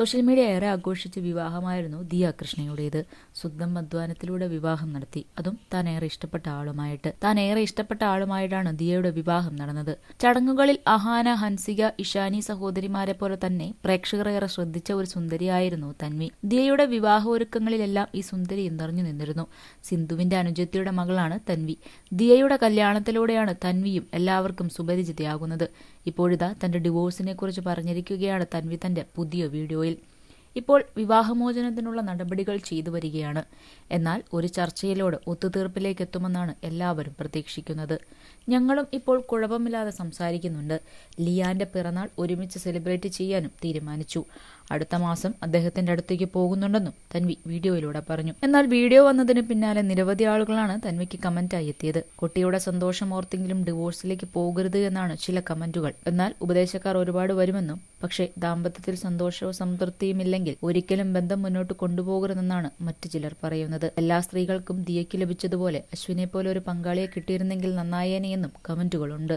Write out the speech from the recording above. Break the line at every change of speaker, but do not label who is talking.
Social media ഏറെ ആഘോഷിച്ച വിവാഹമായിരുന്നു ദിയ കൃഷ്ണയുടേത്. സ്വന്തം അധ്വാനത്തിലൂടെ വിവാഹം നടത്തി. അതും താൻ ഏറെ ഇഷ്ടപ്പെട്ട ആളുമായിട്ട്. താൻ ഏറെ ഇഷ്ടപ്പെട്ട ആളുമായിട്ടാണ് ദിയയുടെ വിവാഹം നടന്നത്. ചടങ്ങുകളിൽ അഹാന ഹൻസിക ഇഷാനി സഹോദരിമാരെ പോലെ തന്നെ പ്രേക്ഷകർ ഏറെ ശ്രദ്ധിച്ച ഒരു സുന്ദരിയായിരുന്നു തൻവി. ദിയയുടെ വിവാഹോരുക്കങ്ങളിലെല്ലാം ഈ സുന്ദരി നിറഞ്ഞു നിന്നിരുന്നു. സിന്ധുവിന്റെ അനുജത്തിയുടെ മകളാണ് തൻവി. ദിയയുടെ കല്യാണത്തിലൂടെയാണ് തൻവിയും എല്ലാവർക്കും സുപരിചിതയാകുന്നത്. ഇപ്പോഴിതാ തന്റെ ഡിവോഴ്സിനെ കുറിച്ച് പറഞ്ഞിരിക്കുകയാണ് തൻവി തന്റെ പുതിയ വീഡിയോയിൽ. ഇപ്പോൾ വിവാഹമോചനത്തിനുള്ള നടപടികൾ ചെയ്തു വരികയാണ്. എന്നാൽ ഒരു ചർച്ചയിലൂടെ ഒത്തുതീർപ്പിലേക്ക് എത്തുമെന്നാണ് എല്ലാവരും പ്രതീക്ഷിക്കുന്നത്. ഞങ്ങളും ഇപ്പോൾ കുഴപ്പമില്ലാതെ സംസാരിക്കുന്നുണ്ട്. ലിയാന്റെ പിറന്നാൾ ഒരുമിച്ച് സെലിബ്രേറ്റ് ചെയ്യാനും തീരുമാനിച്ചു. അടുത്ത മാസം അദ്ദേഹത്തിന്റെ അടുത്തേക്ക് പോകുന്നുണ്ടെന്നും തൻവി വീഡിയോയിലൂടെ പറഞ്ഞു. എന്നാൽ വീഡിയോ വന്നതിന് പിന്നാലെ നിരവധി ആളുകളാണ് തൻവിക്ക് കമന്റായി എത്തിയത്. കുട്ടിയുടെ സന്തോഷം ഓർത്തെങ്കിലും ഡിവോഴ്സിലേക്ക് പോകരുത് എന്നാണ് ചില കമന്റുകൾ. എന്നാൽ ഉപദേശക്കാർ ഒരുപാട് വരുമെന്നും പക്ഷേ ദാമ്പത്യത്തിൽ സന്തോഷവും സംതൃപ്തിയും ഇല്ലെങ്കിൽ ഒരിക്കലും ബന്ധം മുന്നോട്ട് കൊണ്ടുപോകരുതെന്നാണ് മറ്റു ചിലർ പറയുന്നത്. എല്ലാ സ്ത്രീകൾക്കും ദിയയ്ക്ക് ലഭിച്ചതുപോലെ അശ്വിനെ പോലെ ഒരു പങ്കാളിയെ കിട്ടിയിരുന്നെങ്കിൽ നന്നായേനെയെന്നും കമന്റുകളുണ്ട്.